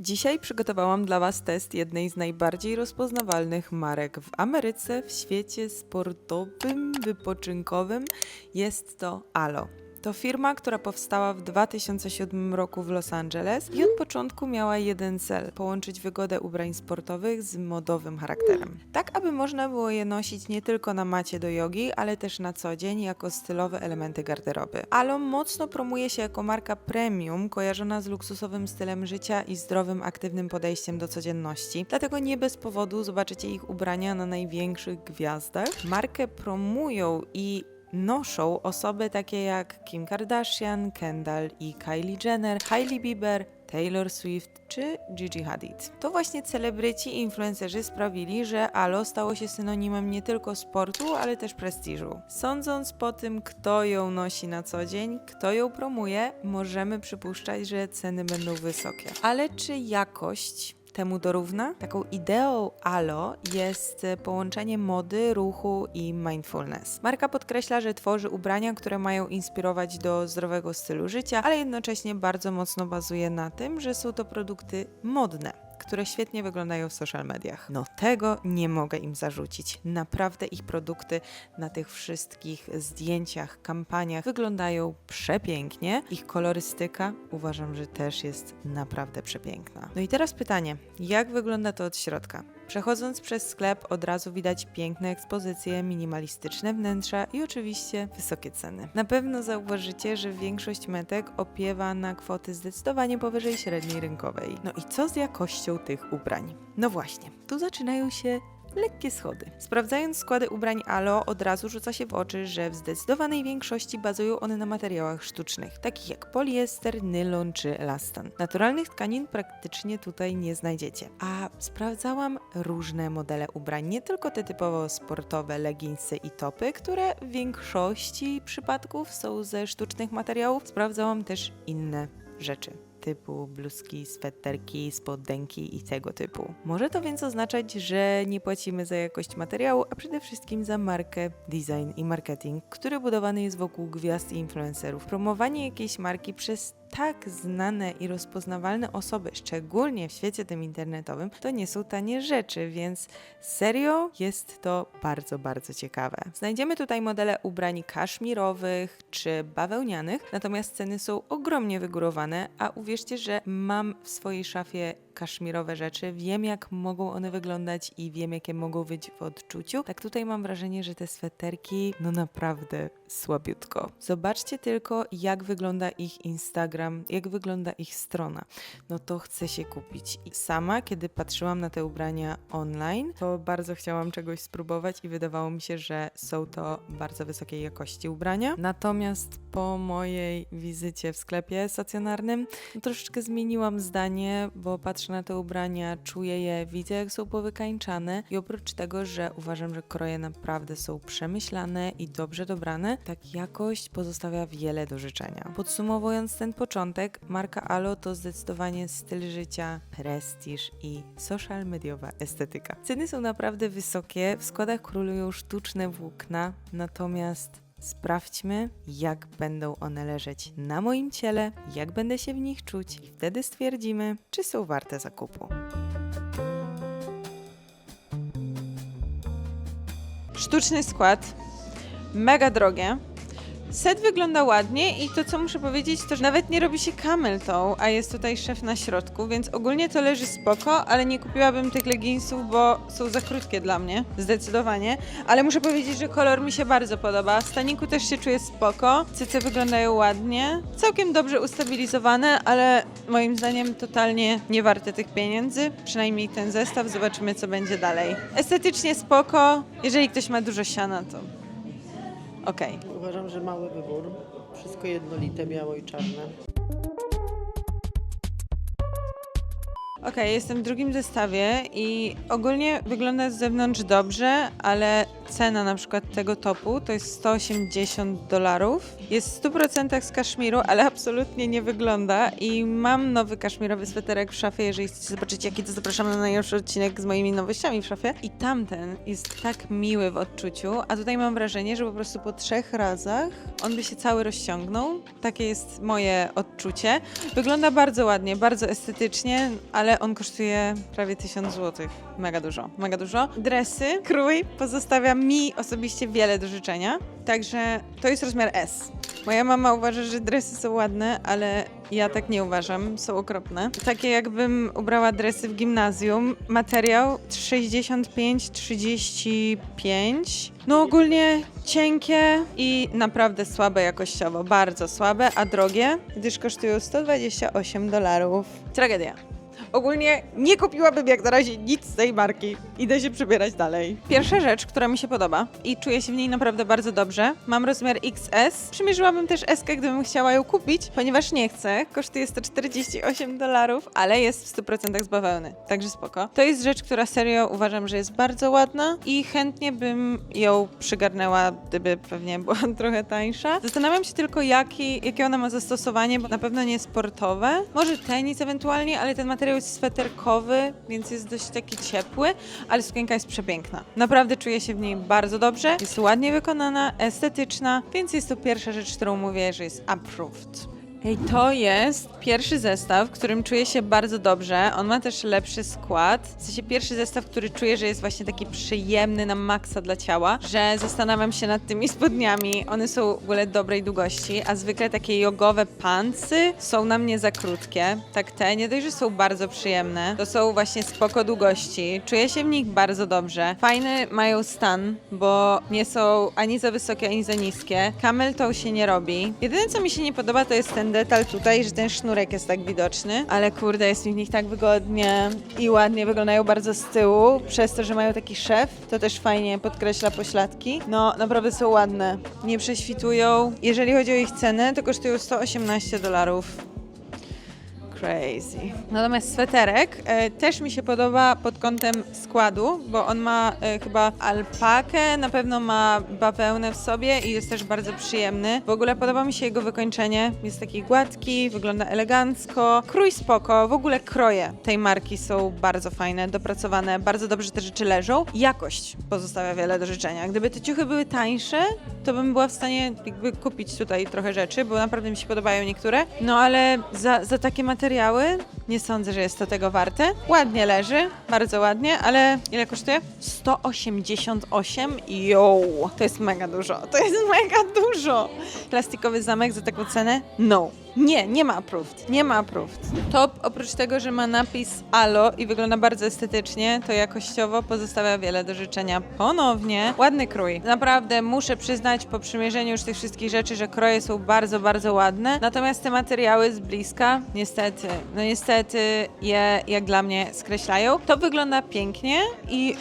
Dzisiaj przygotowałam dla Was test jednej z najbardziej rozpoznawalnych marek w Ameryce, w świecie sportowym, wypoczynkowym. Jest to Alo. To firma, która powstała w 2007 roku w Los Angeles i od początku miała jeden cel połączyć wygodę ubrań sportowych z modowym charakterem. Tak, aby można było je nosić nie tylko na macie do jogi, ale też na co dzień jako stylowe elementy garderoby. Alo mocno promuje się jako marka premium, kojarzona z luksusowym stylem życia i zdrowym, aktywnym podejściem do codzienności. Dlatego nie bez powodu zobaczycie ich ubrania na największych gwiazdach. Markę promują i noszą osoby takie jak Kim Kardashian, Kendall i Kylie Jenner, Hailey Bieber, Taylor Swift czy Gigi Hadid. To właśnie celebryci i influencerzy sprawili, że Alo stało się synonimem nie tylko sportu, ale też prestiżu. Sądząc po tym, kto ją nosi na co dzień, kto ją promuje, możemy przypuszczać, że ceny będą wysokie. Ale czy jakość temu dorówna? Taką ideą Alo jest e, połączenie mody, ruchu i mindfulness. Marka podkreśla, że tworzy ubrania, które mają inspirować do zdrowego stylu życia, ale jednocześnie bardzo mocno bazuje na tym, że są to produkty modne które świetnie wyglądają w social mediach. No tego nie mogę im zarzucić. Naprawdę ich produkty na tych wszystkich zdjęciach, kampaniach wyglądają przepięknie. Ich kolorystyka uważam, że też jest naprawdę przepiękna. No i teraz pytanie, jak wygląda to od środka? Przechodząc przez sklep od razu widać piękne ekspozycje, minimalistyczne wnętrza i oczywiście wysokie ceny. Na pewno zauważycie, że większość metek opiewa na kwoty zdecydowanie powyżej średniej rynkowej. No i co z jakością tych ubrań? No właśnie, tu zaczynają się lekkie schody. Sprawdzając składy ubrań Alo, od razu rzuca się w oczy, że w zdecydowanej większości bazują one na materiałach sztucznych, takich jak poliester, nylon czy elastan. Naturalnych tkanin praktycznie tutaj nie znajdziecie. A sprawdzałam różne modele ubrań, nie tylko te typowo sportowe leginsy i topy, które w większości przypadków są ze sztucznych materiałów. Sprawdzałam też inne rzeczy typu bluzki, sweterki, spodenki i tego typu. Może to więc oznaczać, że nie płacimy za jakość materiału, a przede wszystkim za markę, design i marketing, który budowany jest wokół gwiazd i influencerów. Promowanie jakiejś marki przez tak znane i rozpoznawalne osoby, szczególnie w świecie tym internetowym, to nie są tanie rzeczy, więc serio jest to bardzo, bardzo ciekawe. Znajdziemy tutaj modele ubrań kaszmirowych czy bawełnianych, natomiast ceny są ogromnie wygórowane, a uwierzcie, że mam w swojej szafie kaszmirowe rzeczy, wiem jak mogą one wyglądać i wiem jakie mogą być w odczuciu. Tak tutaj mam wrażenie, że te sweterki no naprawdę słabiutko. Zobaczcie tylko jak wygląda ich Instagram, jak wygląda ich strona. No to chcę się kupić. I sama kiedy patrzyłam na te ubrania online, to bardzo chciałam czegoś spróbować i wydawało mi się, że są to bardzo wysokiej jakości ubrania. Natomiast po mojej wizycie w sklepie stacjonarnym no, troszeczkę zmieniłam zdanie, bo patrzę na te ubrania, czuję je, widzę jak są powykańczane i oprócz tego, że uważam, że kroje naprawdę są przemyślane i dobrze dobrane, tak jakość pozostawia wiele do życzenia. Podsumowując ten początek, marka Alo to zdecydowanie styl życia, prestiż i social mediowa estetyka. Ceny są naprawdę wysokie, w składach królują sztuczne włókna, natomiast Sprawdźmy, jak będą one leżeć na moim ciele, jak będę się w nich czuć i wtedy stwierdzimy, czy są warte zakupu. Sztuczny skład, mega drogie. Set wygląda ładnie i to co muszę powiedzieć, to że nawet nie robi się camel toe, a jest tutaj szef na środku, więc ogólnie to leży spoko, ale nie kupiłabym tych leginsów, bo są za krótkie dla mnie, zdecydowanie. Ale muszę powiedzieć, że kolor mi się bardzo podoba. W staniku też się czuję spoko, cyce wyglądają ładnie, całkiem dobrze ustabilizowane, ale moim zdaniem totalnie nie warte tych pieniędzy. Przynajmniej ten zestaw, zobaczymy co będzie dalej. Estetycznie spoko, jeżeli ktoś ma dużo siana, to okej. Uważam, że mały wybór. Wszystko jednolite, białe i czarne. Okej, jestem w drugim zestawie i ogólnie wygląda z zewnątrz dobrze, ale cena na przykład tego topu to jest 180 dolarów. Jest w 100% z kaszmiru, ale absolutnie nie wygląda i mam nowy kaszmirowy sweterek w szafie. Jeżeli chcecie zobaczyć jaki to zapraszam na najnowszy odcinek z moimi nowościami w szafie. I tamten jest tak miły w odczuciu, a tutaj mam wrażenie, że po prostu po trzech razach on by się cały rozciągnął. Takie jest moje odczucie. Wygląda bardzo ładnie, bardzo estetycznie, ale on kosztuje prawie 1000 zł. Mega dużo, mega dużo. Dresy, krój pozostawia mi osobiście wiele do życzenia, także to jest rozmiar S. Moja mama uważa, że dresy są ładne, ale ja tak nie uważam, są okropne. Takie jakbym ubrała dresy w gimnazjum. Materiał 65-35. No ogólnie cienkie i naprawdę słabe jakościowo, bardzo słabe, a drogie, gdyż kosztują 128 dolarów. Tragedia. Ogólnie nie kupiłabym jak na razie nic z tej marki. Idę się przebierać dalej. Pierwsza rzecz, która mi się podoba i czuję się w niej naprawdę bardzo dobrze. Mam rozmiar XS. Przymierzyłabym też S, gdybym chciała ją kupić, ponieważ nie chcę. Kosztuje 148 dolarów, ale jest w 100% z bawełny, także spoko. To jest rzecz, która serio uważam, że jest bardzo ładna i chętnie bym ją przygarnęła, gdyby pewnie była trochę tańsza. Zastanawiam się tylko, jaki, jakie ona ma zastosowanie, bo na pewno nie sportowe. Może tenis ewentualnie, ale ten materiał jest sweterkowy, więc jest dość taki ciepły, ale sukienka jest przepiękna. Naprawdę czuję się w niej bardzo dobrze. Jest ładnie wykonana, estetyczna, więc jest to pierwsza rzecz, którą mówię, że jest approved. Hej, to jest pierwszy zestaw, w którym czuję się bardzo dobrze. On ma też lepszy skład. W sensie pierwszy zestaw, który czuję, że jest właśnie taki przyjemny na maksa dla ciała, że zastanawiam się nad tymi spodniami. One są w ogóle dobrej długości, a zwykle takie jogowe pancy są na mnie za krótkie. Tak te, nie dość, że są bardzo przyjemne, to są właśnie spoko długości. Czuję się w nich bardzo dobrze. Fajny mają stan, bo nie są ani za wysokie, ani za niskie. Camel toe się nie robi. Jedyne, co mi się nie podoba, to jest ten detal tutaj, że ten sznurek jest tak widoczny, ale kurde, jest mi w nich tak wygodnie i ładnie wyglądają bardzo z tyłu, przez to, że mają taki szef, to też fajnie podkreśla pośladki. No, naprawdę są ładne. Nie prześwitują. Jeżeli chodzi o ich cenę, to kosztują 118 dolarów. Crazy. Natomiast sweterek e, też mi się podoba pod kątem składu, bo on ma e, chyba alpakę, na pewno ma bawełnę w sobie i jest też bardzo przyjemny. W ogóle podoba mi się jego wykończenie. Jest taki gładki, wygląda elegancko. Krój spoko, w ogóle kroje tej marki są bardzo fajne, dopracowane, bardzo dobrze te rzeczy leżą. Jakość pozostawia wiele do życzenia. Gdyby te ciuchy były tańsze, to bym była w stanie jakby kupić tutaj trochę rzeczy, bo naprawdę mi się podobają niektóre. No ale za, za takie materiały materiały nie sądzę, że jest to tego warte. Ładnie leży, bardzo ładnie, ale ile kosztuje? 188 Yo, to jest mega dużo. To jest mega dużo. Plastikowy zamek za taką cenę? No. Nie, nie ma approved. Nie ma approved. Top, oprócz tego, że ma napis Alo i wygląda bardzo estetycznie, to jakościowo pozostawia wiele do życzenia. Ponownie, ładny krój. Naprawdę muszę przyznać po przymierzeniu już tych wszystkich rzeczy, że kroje są bardzo, bardzo ładne. Natomiast te materiały z bliska, niestety, no niestety je jak dla mnie skreślają. To wygląda pięknie i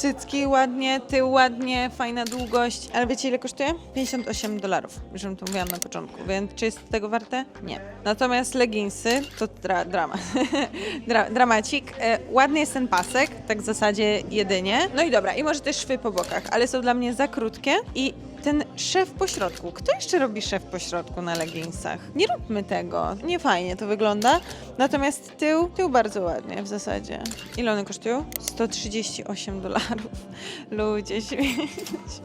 cycki ładnie, tył ładnie, fajna długość. Ale wiecie ile kosztuje? 58 dolarów, wam to mówiłam na początku, więc czy jest tego warte? Nie. Natomiast leginsy to dra dramat. Dra dramacik. E, ładny jest ten pasek, tak w zasadzie jedynie. No i dobra, i może też szwy po bokach, ale są dla mnie za krótkie i ten szef po środku. Kto jeszcze robi szef po środku na leginsach? Nie róbmy tego. Nie fajnie to wygląda. Natomiast tył, tył bardzo ładnie w zasadzie. Ile one kosztują? 138 dolarów. Ludzie, śmieć.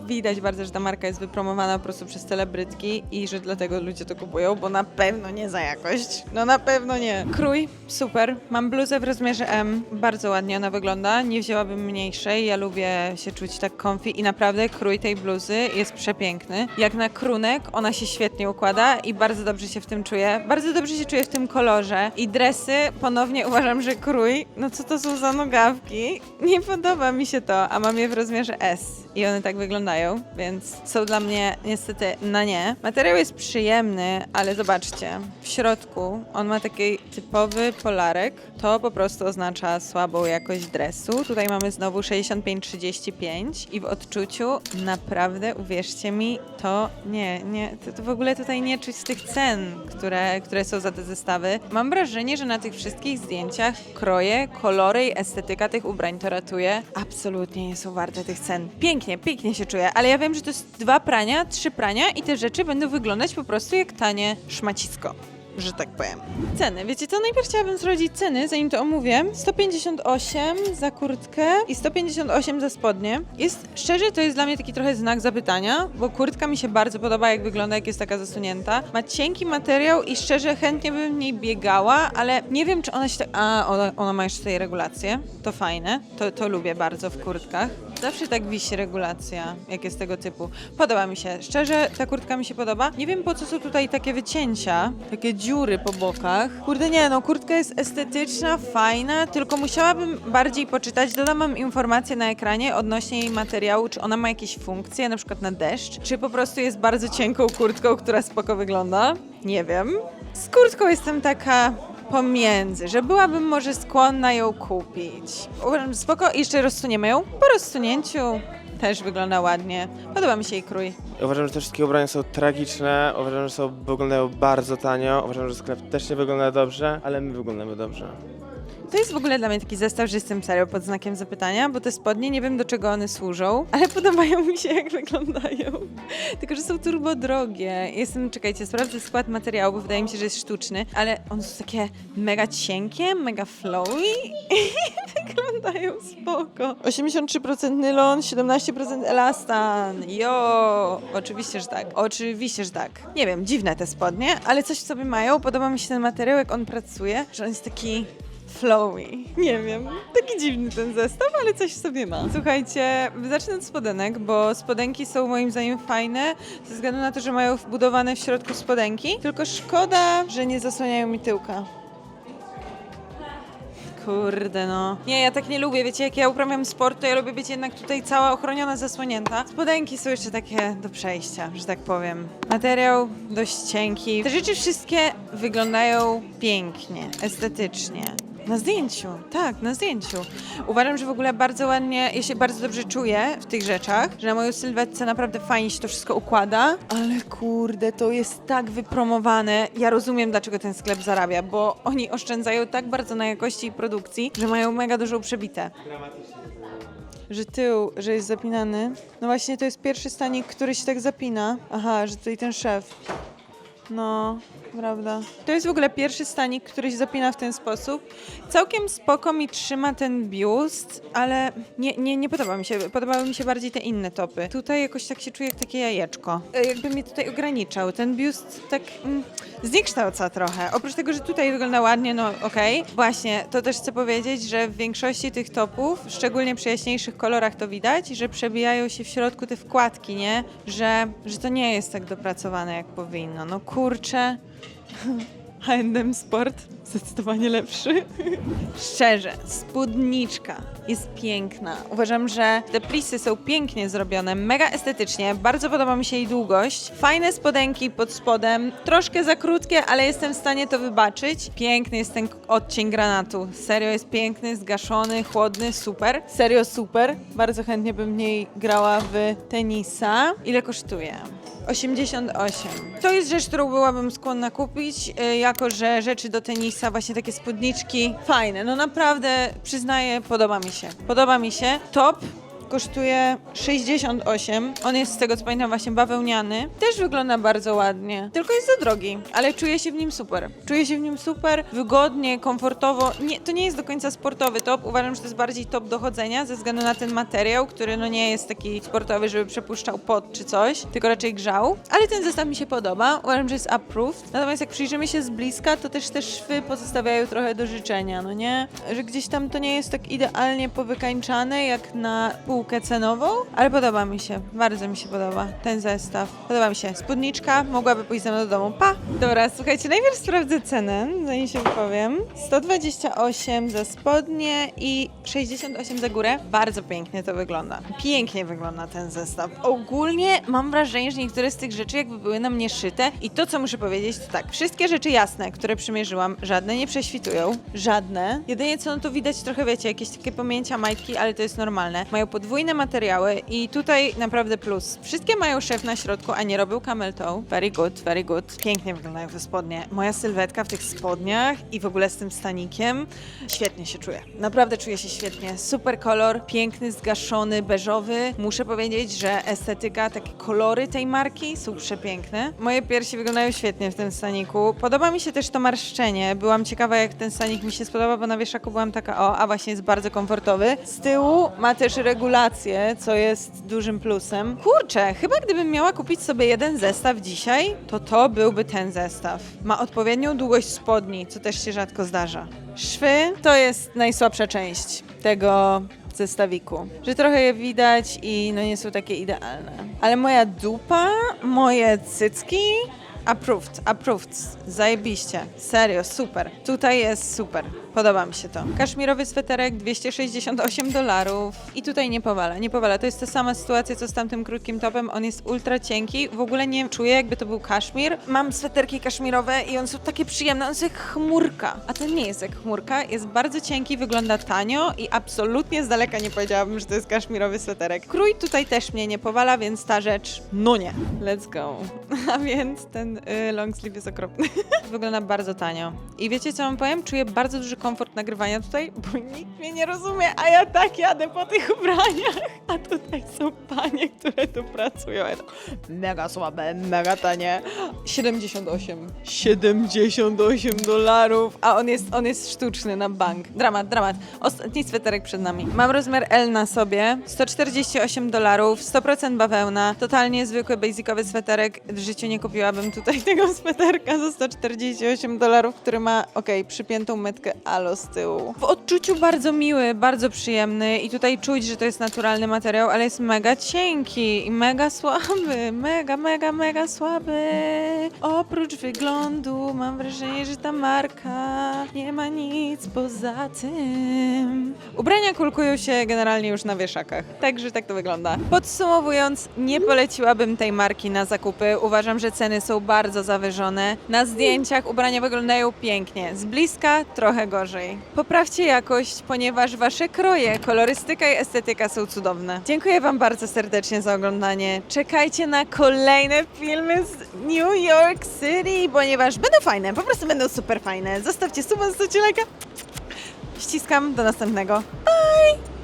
Widać bardzo, że ta marka jest wypromowana po prostu przez celebrytki i że dlatego ludzie to kupują, bo na pewno nie za jakość. No na pewno nie. Krój, super. Mam bluzę w rozmiarze M. Bardzo ładnie ona wygląda. Nie wzięłabym mniejszej. Ja lubię się czuć tak comfy i naprawdę krój tej bluzy jest przepiękny. Jak na krunek, ona się świetnie układa i bardzo dobrze się w tym czuję. Bardzo dobrze się czuję w tym kolorze. I dresy, ponownie uważam, że krój, no co to są za nogawki? Nie podoba mi się to, a mam je w rozmiarze S. I one tak wyglądają, więc są dla mnie niestety na nie. Materiał jest przyjemny, ale zobaczcie, w środku on ma taki typowy polarek. To po prostu oznacza słabą jakość dresu. Tutaj mamy znowu 65-35 i w odczuciu naprawdę, uwierzcie mi, to nie, nie, to, to w ogóle tutaj nie czuć tych cen, które, które są za te zestawy. Mam wrażenie, że na tych wszystkich zdjęciach kroje, kolory i estetyka tych ubrań to ratuje. Absolutnie nie są warte tych cen. Pięknie, pięknie się czuję, ale ja wiem, że to jest dwa prania, trzy prania i te rzeczy będą wyglądać po prostu jak tanie szmacisko. Że tak powiem. Ceny. Wiecie co, najpierw chciałabym sprawdzić ceny, zanim to omówię. 158 za kurtkę i 158 za spodnie. Jest, szczerze, to jest dla mnie taki trochę znak zapytania, bo kurtka mi się bardzo podoba, jak wygląda, jak jest taka zasunięta. Ma cienki materiał i szczerze chętnie bym w niej biegała, ale nie wiem, czy ona się tak... A, ona, ona ma jeszcze tutaj regulację. To fajne. To, to lubię bardzo w kurtkach. Zawsze tak wisi regulacja, jak jest tego typu. Podoba mi się. Szczerze, ta kurtka mi się podoba. Nie wiem, po co są tutaj takie wycięcia, takie dziury po bokach. Kurde, nie, no kurtka jest estetyczna, fajna, tylko musiałabym bardziej poczytać. Dodam wam na ekranie odnośnie jej materiału, czy ona ma jakieś funkcje, na przykład na deszcz, czy po prostu jest bardzo cienką kurtką, która spoko wygląda. Nie wiem. Z kurtką jestem taka pomiędzy, że byłabym może skłonna ją kupić. Uważam, że spoko i jeszcze rozsuniemy ją. Po rozsunięciu też wygląda ładnie. Podoba mi się jej krój. Uważam, że te wszystkie ubrania są tragiczne, uważam, że są, wyglądają bardzo tanio, uważam, że sklep też nie wygląda dobrze, ale my wyglądamy dobrze. To jest w ogóle dla mnie taki zestaw, że jestem serio pod znakiem zapytania, bo te spodnie nie wiem do czego one służą, ale podobają mi się jak wyglądają. Tylko, że są turbo drogie. Jestem, czekajcie, sprawdzę skład materiału, bo wydaje mi się, że jest sztuczny, ale one są takie mega cienkie, mega flowy i wyglądają spoko. 83% nylon, 17% elastan. Jo! Oczywiście, że tak. Oczywiście, że tak. Nie wiem, dziwne te spodnie, ale coś w sobie mają. Podoba mi się ten materiał, jak on pracuje, że on jest taki flowy. Nie wiem, taki dziwny ten zestaw, ale coś sobie ma. Słuchajcie, zacznę od spodenek, bo spodenki są moim zdaniem fajne, ze względu na to, że mają wbudowane w środku spodenki, tylko szkoda, że nie zasłaniają mi tyłka. Kurde no. Nie, ja tak nie lubię, wiecie, jak ja uprawiam sport, to ja lubię być jednak tutaj cała ochroniona, zasłonięta. Spodenki są jeszcze takie do przejścia, że tak powiem. Materiał dość cienki. Te rzeczy wszystkie wyglądają pięknie, estetycznie. Na zdjęciu, tak, na zdjęciu. Uważam, że w ogóle bardzo ładnie, ja się bardzo dobrze czuję w tych rzeczach, że na moją sylwetce naprawdę fajnie się to wszystko układa. Ale kurde, to jest tak wypromowane. Ja rozumiem, dlaczego ten sklep zarabia, bo oni oszczędzają tak bardzo na jakości i produkcji, że mają mega dużą przebitę. Że tył, że jest zapinany. No właśnie, to jest pierwszy stanik, który się tak zapina. Aha, że tutaj ten szef. No, prawda. To jest w ogóle pierwszy stanik, który się zapina w ten sposób. Całkiem spoko mi trzyma ten biust, ale nie, nie, nie podoba mi się. Podobały mi się bardziej te inne topy. Tutaj jakoś tak się czuję jak takie jajeczko. E, Jakby mnie tutaj ograniczał. Ten biust tak mm, zniekształca trochę. Oprócz tego, że tutaj wygląda ładnie, no okej. Właśnie, to też chcę powiedzieć, że w większości tych topów, szczególnie przy jaśniejszych kolorach to widać, że przebijają się w środku te wkładki, nie? Że, że to nie jest tak dopracowane jak powinno. No kurczę. H&M Sport zdecydowanie lepszy. Szczerze, spódniczka jest piękna. Uważam, że te plisy są pięknie zrobione, mega estetycznie. Bardzo podoba mi się jej długość. Fajne spodenki pod spodem, troszkę za krótkie, ale jestem w stanie to wybaczyć. Piękny jest ten odcień granatu. Serio jest piękny, zgaszony, chłodny, super. Serio super. Bardzo chętnie bym w niej grała w tenisa. Ile kosztuje? 88. To jest rzecz, którą byłabym skłonna kupić, y, jako że rzeczy do tenisa, właśnie takie spódniczki, fajne. No naprawdę, przyznaję, podoba mi się. Podoba mi się. Top kosztuje 68. On jest z tego co pamiętam właśnie bawełniany. Też wygląda bardzo ładnie. Tylko jest za drogi, ale czuję się w nim super. Czuję się w nim super, wygodnie, komfortowo. Nie, to nie jest do końca sportowy top. Uważam, że to jest bardziej top do chodzenia ze względu na ten materiał, który no nie jest taki sportowy, żeby przepuszczał pot czy coś, tylko raczej grzał. Ale ten zestaw mi się podoba. Uważam, że jest approved. Natomiast jak przyjrzymy się z bliska, to też te szwy pozostawiają trochę do życzenia, no nie? Że gdzieś tam to nie jest tak idealnie powykańczane jak na półkę cenową, ale podoba mi się. Bardzo mi się podoba ten zestaw. Podoba mi się. Spódniczka mogłaby pójść ze mną do domu. Pa! Dobra, słuchajcie, najpierw sprawdzę cenę, zanim się wypowiem. 128 za spodnie i 68 za górę. Bardzo pięknie to wygląda. Pięknie wygląda ten zestaw. Ogólnie mam wrażenie, że niektóre z tych rzeczy jakby były na mnie szyte i to, co muszę powiedzieć, to tak, wszystkie rzeczy jasne, które przymierzyłam, żadne nie prześwitują. Żadne. Jedynie co, no to widać trochę, wiecie, jakieś takie pamięcia majtki, ale to jest normalne. Mają pod podwójne materiały i tutaj naprawdę plus. Wszystkie mają szef na środku, a nie robił camel toe. Very good, very good. Pięknie wyglądają te spodnie. Moja sylwetka w tych spodniach i w ogóle z tym stanikiem. Świetnie się czuję. Naprawdę czuję się świetnie. Super kolor, piękny, zgaszony, beżowy. Muszę powiedzieć, że estetyka, takie kolory tej marki są przepiękne. Moje piersi wyglądają świetnie w tym staniku. Podoba mi się też to marszczenie. Byłam ciekawa, jak ten stanik mi się spodoba, bo na wieszaku byłam taka, o, a właśnie jest bardzo komfortowy. Z tyłu ma też co jest dużym plusem. Kurczę, chyba gdybym miała kupić sobie jeden zestaw dzisiaj, to to byłby ten zestaw. Ma odpowiednią długość spodni, co też się rzadko zdarza. Szwy to jest najsłabsza część tego zestawiku. Że trochę je widać i no nie są takie idealne. Ale moja dupa, moje cycki, approved, approved. Zajebiście. Serio, super. Tutaj jest super. Podoba mi się to. Kaszmirowy sweterek 268 dolarów i tutaj nie powala, nie powala. To jest ta sama sytuacja co z tamtym krótkim topem. On jest ultra cienki. W ogóle nie czuję jakby to był kaszmir. Mam sweterki kaszmirowe i one są takie przyjemne. On jest jak chmurka. A to nie jest jak chmurka. Jest bardzo cienki, wygląda tanio i absolutnie z daleka nie powiedziałabym, że to jest kaszmirowy sweterek. Krój tutaj też mnie nie powala, więc ta rzecz, no nie. Let's go. A więc ten y, long sleeve jest okropny. wygląda bardzo tanio. I wiecie co wam powiem? Czuję bardzo duży komfort nagrywania tutaj, bo nikt mnie nie rozumie, a ja tak jadę po tych ubraniach. A tutaj są panie, które tu pracują. Mega słabe, mega tanie. 78. 78 dolarów, a on jest, on jest sztuczny na bank. Dramat, dramat. Ostatni sweterek przed nami. Mam rozmiar L na sobie, 148 dolarów, 100% bawełna, totalnie zwykły, basicowy sweterek. W życiu nie kupiłabym tutaj tego sweterka za 148 dolarów, który ma, okej, przypiętą metkę alo z tyłu. W odczuciu bardzo miły, bardzo przyjemny i tutaj czuć, że to jest naturalny materiał, ale jest mega cienki i mega słaby, mega, mega, mega słaby. Oprócz wyglądu mam wrażenie, że ta marka nie ma nic poza tym. Ubrania kulkują się generalnie już na wieszakach, także tak to wygląda. Podsumowując, nie poleciłabym tej marki na zakupy. Uważam, że ceny są bardzo zawyżone. Na zdjęciach ubrania wyglądają pięknie, z bliska trochę gorzej. Poprawcie jakość, ponieważ wasze kroje, kolorystyka i estetyka są cudowne. Dziękuję wam bardzo serdecznie za oglądanie. Czekajcie na kolejne filmy z New York City, ponieważ będą fajne, po prostu będą super fajne. Zostawcie suba, zostawcie lajka. Ściskam, do następnego. Pa!